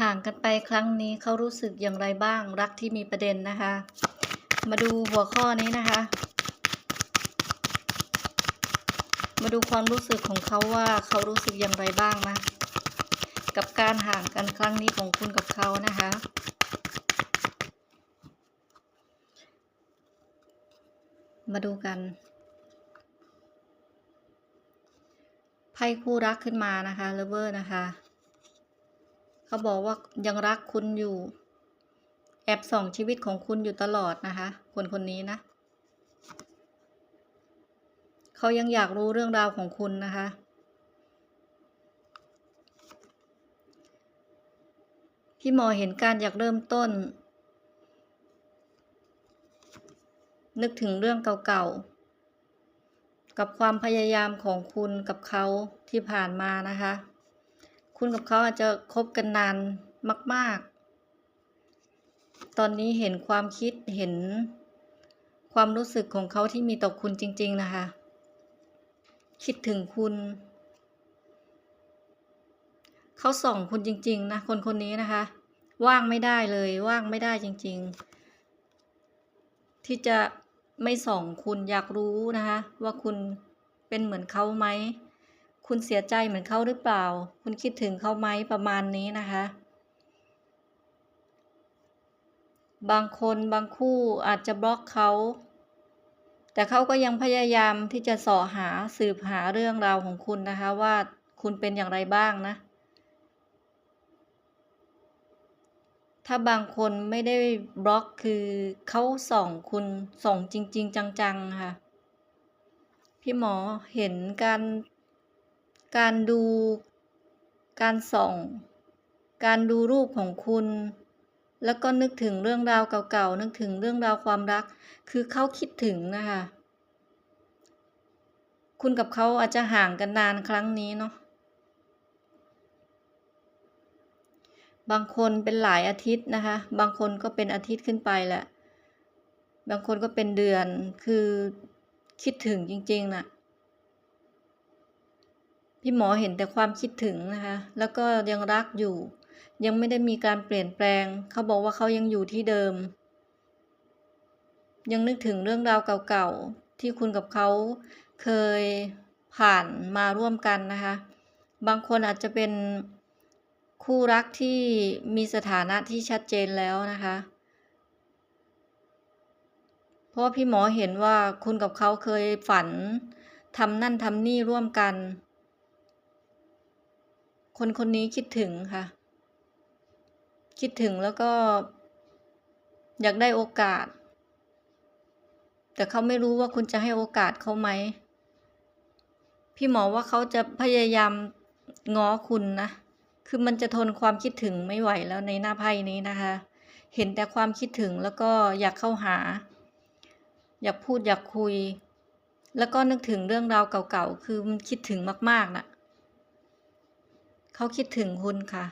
ห่างกันไปครั้งนี้เขารู้สึกอย่างไรบ้าง รักที่มีประเด็นนะคะ มาดูหัวข้อนี้นะคะ มาดูความรู้สึกของเขาว่าเขารู้สึกอย่างไรบ้างนะกับการห่างกันครั้งนี้ของคุณกับเขานะคะ มาดูกันไพ่คู่รักขึ้นมานะคะเลเวอร์นะคะ เขาบอกว่ายังรักคุณอยู่ แอบส่องชีวิตของคุณอยู่ตลอดนะคะ คนคนนี้นะ เขายังอยากรู้เรื่องราวของคุณนะคะ พี่หมอเห็นการอยากเริ่มต้น นึกถึงเรื่องเก่าๆ กับความพยายามของคุณกับเขาที่ผ่านมานะคะ คุณกับเขาอาจจะคบกันนานมาก ๆ ตอนนี้เห็นความคิดเห็นความรู้สึกของเขาที่มีต่อคุณจริง ๆ นะคะ คิดถึงคุณ เขาส่องคุณจริง ๆ นะ คนคนนี้นะคะ ว่างไม่ได้เลย ว่างไม่ได้จริง ๆ ที่จะไม่ส่องคุณอยากรู้นะคะ ว่าคุณเป็นเหมือนเขาไหม คุณเสียใจเหมือนเขาหรือเปล่า คุณคิดถึงเขาไหมประมาณนี้นะคะ บางคนบางคู่อาจจะบล็อกเขา แต่เขาก็ยังพยายามที่จะสาะหาสืบหาเรื่องราวของคุณนะคะว่าคุณเป็นอย่างไรบ้างนะ ถ้าบางคนไม่ได้บล็อกคือเขาส่องคุณส่องจริง ๆ จังๆค่ะ พี่หมอเห็นการ การดู การส่อง การดูรูปของคุณ แล้วก็นึกถึงเรื่องราวเก่าๆ นึกถึงเรื่องราวความรัก คือเขาคิดถึงนะคะ คุณกับเขาอาจจะห่างกันนานครั้งนี้เนาะ บางคนเป็นหลายอาทิตย์นะคะ บางคนก็เป็นอาทิตย์ขึ้นไปแหละ บางคนก็เป็นเดือน คือคิดถึงจริงๆน่ะ พี่หมอเห็นแต่ความคิดถึงนะคะ แล้วก็ยังรักอยู่ ยังไม่ได้มีการเปลี่ยนแปลง เขาบอกว่าเขายังอยู่ที่เดิม ยังนึกถึงเรื่องราวเก่าๆ ที่คุณกับเขาเคยผ่านมาร่วมกันนะคะ บางคนอาจจะเป็นคู่รักที่มีสถานะที่ชัดเจนแล้วนะคะ เพราะพี่หมอเห็นว่าคุณกับเขาเคยฝันทำนั่นทำนี่ร่วมกัน คนคนนี้คิดถึงค่ะ คิดถึงแล้วก็ อยากได้โอกาส แต่เขาไม่รู้ว่าคุณจะให้โอกาสเขาไหม พี่หมอว่าเขาจะพยายามง้อคุณนะ คือมันจะทนความคิดถึงไม่ไหวแล้วในหน้าไพ่นี้นะคะ เห็นแต่ความคิดถึงแล้วก็อยากเข้าหา อยากพูดอยากคุย แล้วก็นึกถึงเรื่องราวเก่าๆ คือมันคิดถึงมากๆนะ่ะ เขาคิดถึงคุณค่ะ